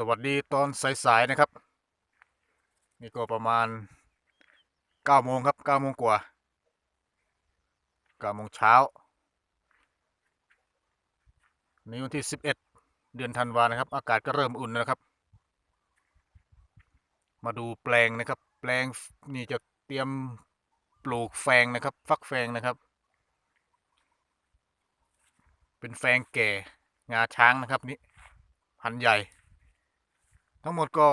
สวัสดีตอนสายๆนะครับ นี่ก็ประมาณเก้าโมงครับเก้าโมงกว่าเก้าโมงเช้านี่วันที่สิบเอ็ดเดือนธันวานะครับ อากาศก็เริ่มอุ่นนะครับ มาดูแปลงนะครับ แปลงนี่จะเตรียมปลูกแฟงนะครับ ฟักแฟงนะครับ เป็นแฟงแก่งาช้างนะครับนี่พันใหญ่ ทั้งหมดก็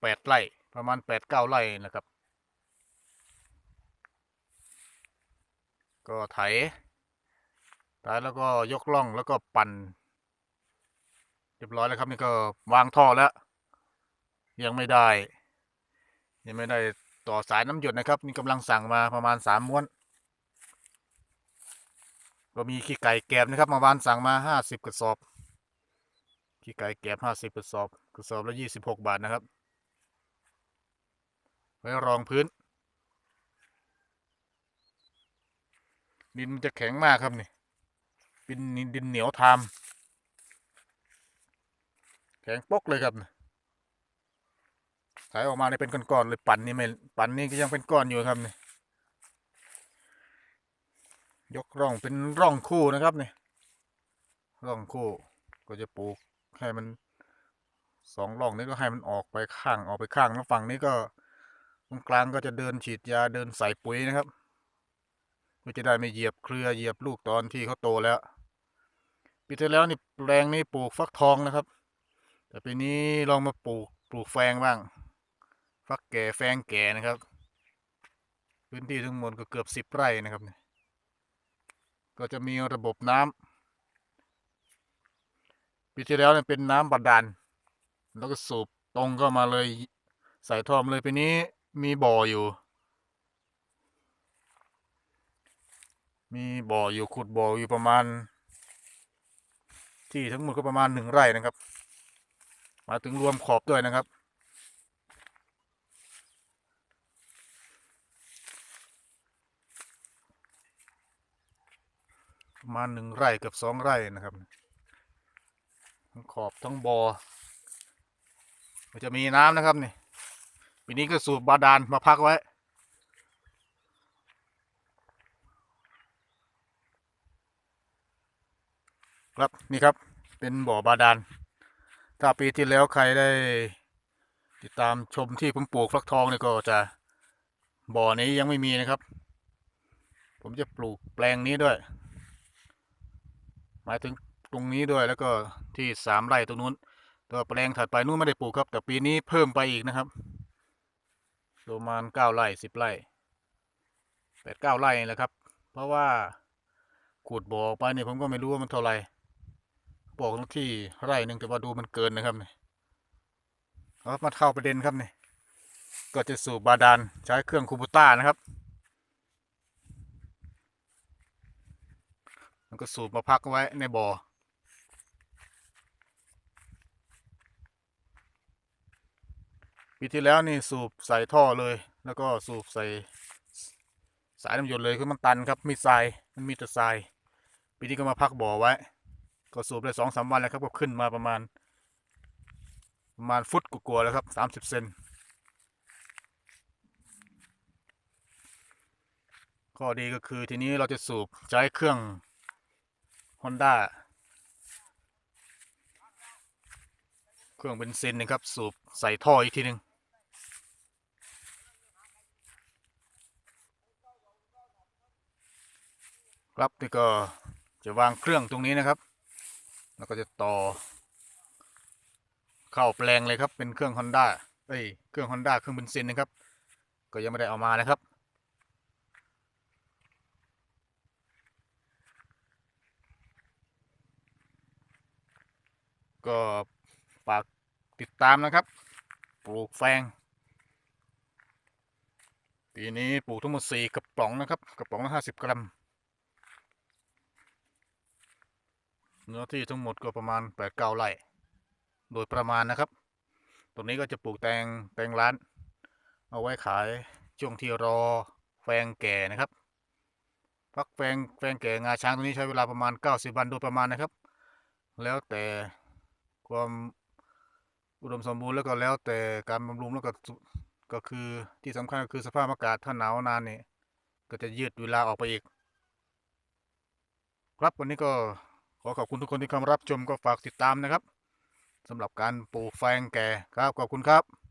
แปดไร่ประมาณแปดเก้าไร่นะครับ ก็ไถไถแล้วก็ยกล่องแล้วก็ปั่นเรียบร้อยแล้วครับนี่ก็วางท่อแล้ว ยังไม่ได้ ยังไม่ได้ต่อสายน้ำหยดนะครับ นี่กำลังสั่งมาประมาณสามม้วน ก็มีขี้ไก่แกบนะครับ มาวานสั่งมาห้าสิบกระสอบ ขี้ไก่แกบห้าสิบกระสอบกระสอบละยี่สิบหกบาทนะครับ ไว้รองพื้น ดินมันจะแข็งมากครับนี่เป็นดินเหนียวทาม แข็งปกเลยครับนี่ขายออกมาเนี่ยเป็นก้อนๆเลยปั่นนี่ไม่ปั่นนี่ก็ยังเป็นก้อนอยู่ครับนี่ยกร่องเป็นร่องคู่นะครับนี่ร่องคู่ก็จะปลูก ให้มันสองร่องนี้ก็ให้มันออกไปข้างออกไปข้างแล้วฝั่งนี้ก็ตรงกลางก็จะเดินฉีดยาเดินใส่ปุ๋ยนะครับเพื่อจะได้ไม่เหยียบเครือเหยียบลูกตอนที่เขาโตแล้วปีที่แล้วนี่แปลงนี้ปลูกฟักทองนะครับ แต่ปีนี้ลองมาปลูกปลูกแฟงบ้าง ฟักแก่แฟงแก่นะครับ พื้นที่ทั้งหมดก็เกือบสิบไร่นะครับ ก็จะมีระบบน้ำ ปีที่แล้วเนี่ยเป็นน้ำบาดาลแล้วก็สูบตรงเข้ามาเลยใส่ท่อมเลยปีนี้มีบ่ออยู่ มีบ่ออยู่ขุดบ่ออยู่ประมาณ ที่ทั้งหมดก็ประมาณหนึ่งไร่นะครับ มาถึงรวมขอบด้วยนะครับ ประมาณหนึ่งไร่เกับสองไร่นะครับ ทั้งขอบทั้งบอ่อมันจะมีน้ำนะครับนี่ปีนี้ก็สูบบาดาลมาพักไว้ครับนี่ครับเป็นบ่อบาดาลถ้าปีที่แล้วใครได้ ติดตามชมที่ผมปลูกฟักทองเนี่ยก็จะบ่อนี้ยังไม่มีนะครับ ผมจะปลูกแปลงนี้ด้วย หมายถึง รงนี้ด้วยแล้วก็ที่สามไร่ตรงนู้นตัวแปลงถัดไปนู้นไม่ได้ปลูกครับ แต่ปีนี้เพิ่มไปอีกนะครับประมาณเก้าไร่สิบไร่แปดเก้าไร่แหละครับ เพราะว่าขุดบ่อไปเนี่ยผมก็ไม่รู้ว่ามันเท่าไหร่บอกที่ไร่หนึ่งแต่ว่าดูมันเกินนะครับเนี่ยเอามาเข้าประเด็นครับเนี่ยก็จะสูบบาดาลใช้เครื่องคูบูต้านะครับมันก็สูบมาพักไว้ในบ่อ ปีที่แล้วนี่สูบใส่ท่อเลย แล้วก็สูบใส่สายน้ำหยดเลยคือมันตันครับมีทรายมันมีแต่ทราย ปีนี้ก็มาพักบ่อไว้ ก็สูบได้สองสามวันแล้วครับก็ขึ้นมาประมาณ ประมาณฟุตกว่าๆแล้วครับสามสิบเซนข้อดีก็คือทีนี้เราจะสูบใช้เครื่อง Honda เครื่องเบนซินนะครับ สูบใส่ท่ออีกทีหนึ่ง รับนี่ก็จะวางเครื่องตรงนี้นะครับ แล้วก็จะต่อ เข้าแปลงเลยครับ เป็นเครื่อง Honda เอ้ยเครื่อง Honda เครื่องเบนซินนะครับ ก็ยังไม่ได้เอามานะครับก็ฝากติดตามนะครับ ปลูกแฟง ปีนี้ปลูกทั้งหมดสี่กระป๋องนะครับ กระป๋องละห้าสิบกรัม เนื้อที่ทั้งหมดก็ประมาณแปดเก้าไร่ โดยประมาณนะครับ ตรงนี้ก็จะปลูกแตงแตงร้าน เอาไว้ขายช่วงที่รอแฟงแก่นะครับพักแฟงแฟงแก่งาช้างตรงนี้ใช้เวลาประมาณเก้าสิบวันโดยประมาณนะครับ แล้วแต่ความอุดมสมบูรณ์แล้วก็แล้วแต่การบำรุงแล้วก็ก็คือที่สำคัญก็คือสภาพอากาศถ้าหนาวนานเนี่ยก็จะยืดเวลาออกไปอีก ครับวันนี้ก็ อขอบคุณทุกคนที่เข้ามารับชมก็ฝากติดตามนะครับสำหรับการปลูกแฟงแก่ครับขอบคุณครับ